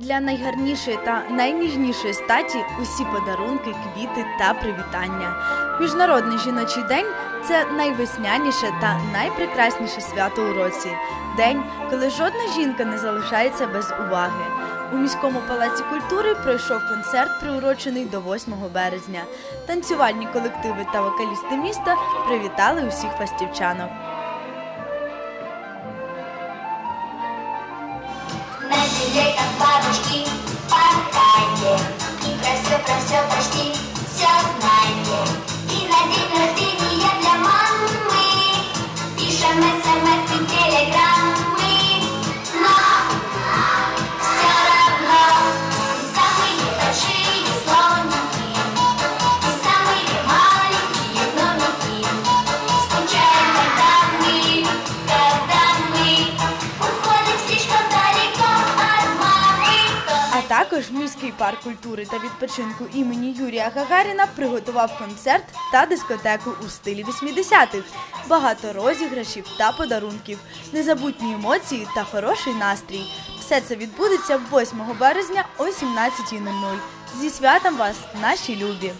Для найгарнішої та найніжнішої статі усі подарунки, квіти та привітання. Міжнародний жіночий день це найвесняніше та найпрекрасніше свято у році. День, коли жодна жінка не залишається без уваги. У міському палаці культури пройшов концерт, приурочений до 8 березня. Танцювальні колективи та вокалісти міста привітали усіх фастівчанок. Земле, как бабушки, також міський парк культури та відпочинку імені Юрія Гагаріна приготував концерт та дискотеку у стилі 80-х. Багато розіграшів та подарунків, незабутні емоції та хороший настрій. Все це відбудеться 8 березня о 17.00. Зі святом вас, наші любі!